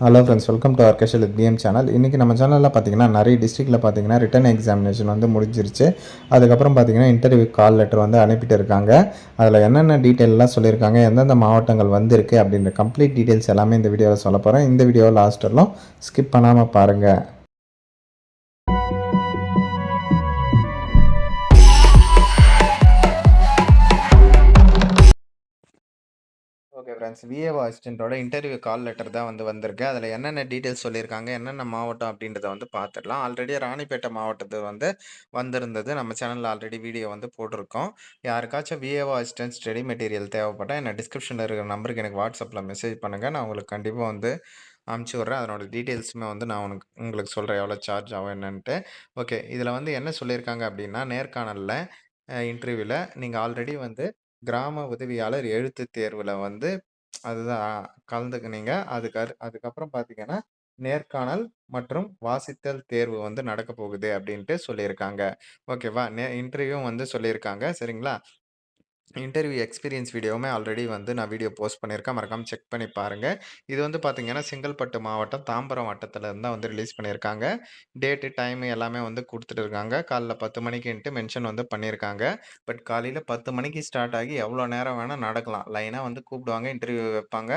Hello friends welcome to ஆர்கேஷல் PM channel இன்றைக்கி நம்ம சேனலில் பார்த்தீங்கன்னா நிறைய டிஸ்ட்ரிக்டில் பார்த்தீங்கன்னா ரிட்டன் எக்ஸாமினேஷன் வந்து முடிஞ்சிருச்சு. அதுக்கப்புறம் பார்த்தீங்கன்னா இன்டர்வியூ கால் லெட்டர் வந்து அனுப்பிட்டு இருக்காங்க அதில் என்னென்ன டீட்டெயிலெலாம் சொல்லியிருக்காங்க எந்தெந்த மாவட்டங்கள் வந்திருக்கு அப்படின்ற கம்ப்ளீட் டீட்டெயில்ஸ் எல்லாமே இந்த வீடியோவில் சொல்ல போகிறேன் இந்த வீடியோ லாஸ்ட்டெல்லாம் ஸ்கிப் பண்ணாமல் பாருங்கள் ஓகே ஃப்ரெண்ட்ஸ். விஏஓ அசிஸ்டண்ட்டோட இன்டர்வியூ கால் லெட்டர் தான் வந்து வந்திருக்கு. அதில் என்னென்ன டீட்டெயில்ஸ் சொல்லியிருக்காங்க என்னென்ன மாவட்டம் அப்படின்றத வந்து பார்த்துடலாம் ஆல்ரெடி ராணிப்பேட்டை மாவட்டத்து வந்து வந்திருந்தது. நம்ம சேனலில் ஆல்ரெடி வீடியோ வந்து போட்டிருக்கோம். யாருக்காச்சும் விஏஓ அசிஸ்டன்ட் ஸ்டடி மெட்டீரியல் தேவைப்பட்டால் என்ன டிஸ்கிரிப்ஷனில் இருக்கிற நம்பருக்கு எனக்கு வாட்ஸ்அப்பில் மெசேஜ் பண்ணுங்கள் நான் உங்களுக்கு கண்டிப்பாக வந்து அமுச்சு விட்றேன். அதனோட டீட்டெயில்ஸுமே வந்து நான் உனக்கு உங்களுக்கு சொல்கிறேன் எவ்வளோ சார்ஜ் ஆகும் என்னன்ட்டு. ஓகே இதில் வந்து என்ன சொல்லியிருக்காங்க அப்படின்னா நேர்காணலில் இன்டர்வியூவில் நீங்கள் ஆல்ரெடி வந்து கிராம உதவியாளர் எழுத்துத் தேர்வுல வந்து அதுதான் கலந்துக்குனீங்க. அதுக்கு அடு அதுக்கப்புறம் பார்த்தீங்கன்னா, நேர்காணல் மற்றும் வாசித்தல் தேர்வு வந்து நடக்கப் போகுது அப்படின்ட்டு சொல்லியிருக்காங்க. ஓகேவா? நே இன்டர்வியூ வந்து சொல்லியிருக்காங்க. சரிங்களா? இன்டர்வியூ எக்ஸ்பீரியன்ஸ் வீடியோவுமே ஆல்ரெடி வந்து நான் வீடியோ போஸ்ட் பண்ணியிருக்கேன். மறக்காமல் செக் பண்ணி பாருங்கள் இது வந்து பார்த்திங்கன்னா செங்கல்பட்டு மாவட்டம், தாம்பரம் வட்டத்தில் இருந்து தான் வந்து ரிலீஸ் பண்ணியிருக்காங்க. டேட்டு, டைமு எல்லாமே வந்து கொடுத்துட்டு இருக்காங்க. காலைல 10 மணிக்குன்ட்டு மென்ஷன் வந்து பண்ணியிருக்காங்க. பட் காலையில் பத்து மணிக்கு ஸ்டார்ட் ஆகி எவ்வளோ நேரம் வேணால் நடக்கலாம். லைனாக வந்து கூப்பிடுவாங்க, இன்டர்வியூ வைப்பாங்க,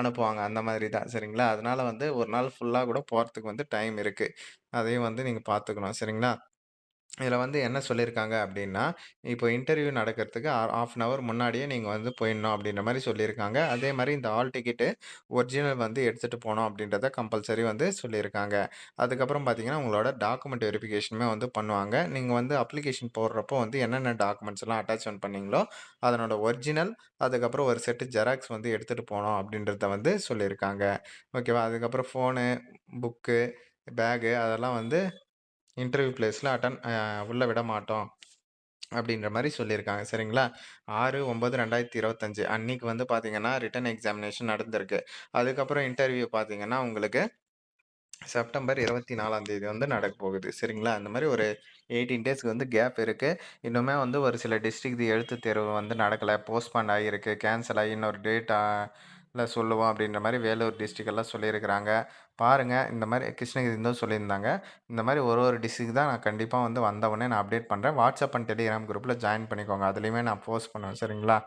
அனுப்புவாங்க. அந்த மாதிரி தான். சரிங்களா? அதனால் வந்து ஒரு நாள் ஃபுல்லாக கூட போகிறதுக்கு வந்து டைம் இருக்குது அதையும் வந்து நீங்கள் பார்த்துக்கணும். சரிங்களா? இதில வந்து என்ன சொல்லியிருக்காங்க அப்படின்னா இப்போ இன்டர்வியூ நடக்கிறதுக்கு அ 1/2 அன் ஹவர் முன்னாடியே நீங்க வந்து போயிடணும் அப்படின்ற மாரி சொல்லியிருக்காங்க. அதே மாரி இந்த ஹால் டிக்கெட்டு ஒரிஜினல் வந்து எடுத்துட்டு போணும் அப்படின்றத கம்பல்சரி வந்து சொல்லியிருக்காங்க. அதுக்கப்புறம் பார்த்தீங்கன்னா, உங்களோட டாக்குமெண்ட் வெரிஃபிகேஷனுமே வந்து பண்ணுவாங்க. நீங்க வந்து அப்ளிகேஷன் போடுறப்போ வந்து என்னென்ன டாக்குமெண்ட்ஸ் எல்லாம் அட்டாச்மென்ட் பண்ணீங்களோ, அதனோட ஒரிஜினல், அதுக்கப்புறம் ஒரு செட்டு ஜெராக்ஸ் வந்து எடுத்துட்டு போணும் அப்படின்றத வந்து சொல்லியிருக்காங்க. ஓகேவா? அதுக்கப்புறம் ஃபோனு, புக்கு, பேகு அதெல்லாம் வந்து இன்டர்வியூ பிளேஸில் அட்டன் உள்ளே விட மாட்டோம். அப்படின்ற மாதிரி சொல்லியிருக்காங்க. சரிங்களா? 6/9/2025 அன்னைக்கு வந்து பார்த்தீங்கன்னா, ரிட்டன் எக்ஸாமினேஷன் நடந்திருக்கு. அதுக்கப்புறம் இன்டர்வியூ பார்த்தீங்கன்னா, உங்களுக்கு செப்டம்பர் 24ஆம் தேதி வந்து நடக்கப் போகுது. சரிங்களா? அந்த மாதிரி ஒரு 18 டேஸ்க்கு வந்து கேப் இருக்குது இன்னுமே வந்து ஒரு சில டிஸ்ட்ரிக்ட் எழுத்து தேர்வு வந்து நடக்கலை போஸ்ட்பாண்ட் ஆகியிருக்கு. கேன்சல் ஆகி இன்னொரு டேட் இல்லை சொல்லுவோம் அப்படின்ற மாதிரி வேலூர் டிஸ்ட்ரிக்டெல்லாம் சொல்லியிருக்கிறாங்க. பாருங்கள் இந்த மாதிரி கிருஷ்ணகிரி இருந்தும் சொல்லியிருந்தாங்க. இந்த மாதிரி ஒரு ஒரு டிஸ்ட்ரிக் தான் நான் கண்டிப்பாக வந்து வந்த உடனே நான் அப்டேட் பண்ணுறேன் வாட்ஸ்அப் அண்ட் டெலிகிராம் குரூப்பில் ஜாயின் பண்ணிக்கோங்க. அதுலேயுமே நான் போஸ்ட் பண்ணுவேன். சரிங்களா?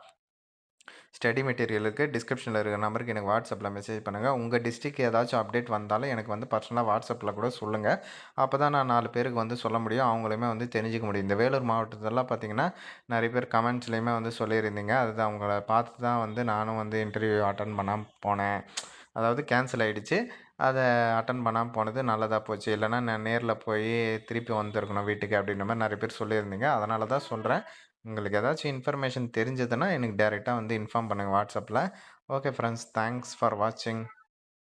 ஸ்டடி மெட்டீரியலுக்கு டிஸ்கிரிப்ஷனில் இருக்கிற நம்பருக்கு எனக்கு வாட்ஸ்அப்பில் மெசேஜ் பண்ணுங்கள் உங்கள் டிஸ்ட்ரிக்ட் ஏதாச்சும் அப்டேட் வந்தாலும் எனக்கு வந்து பர்சனலாக வாட்ஸ்அப்பில் கூட சொல்லுங்கள் அப்போ தான் நான் நாலு பேருக்கு வந்து சொல்ல முடியும். அவங்களுமே வந்து தெரிஞ்சுக்க முடியும். இந்த வேலூர் மாவட்டத்திலலாம் பார்த்தீங்கன்னா, நிறைய பேர் கமெண்ட்ஸ்லையுமே வந்து சொல்லியிருந்தீங்க. அதுதான் அவங்கள பார்த்து தான் வந்து நானும் வந்து இன்டர்வியூ அட்டன் பண்ணாமல் போனேன். அதாவது கேன்சல் ஆகிடுச்சு அதை அட்டன் பண்ணாம போனது நல்லதாக போச்சு. இல்லைனா நான் நேரில் போய் திருப்பி வந்திருக்கணும் வீட்டுக்கு அப்படின்ற மாதிரி நிறைய பேர் சொல்லியிருந்தீங்க. அதனால தான் சொல்கிறேன் உங்களுக்கு ஏதாச்சும் இன்ஃபர்மேஷன் தெரிஞ்சதுன்னா எனக்கு டேரெக்டாக வந்து இன்ஃபார்ம் பண்ணுங்க வாட்ஸ்அப்பில் ஓகே ஃப்ரெண்ட்ஸ் தேங்க்ஸ் ஃபார் வாட்சிங்.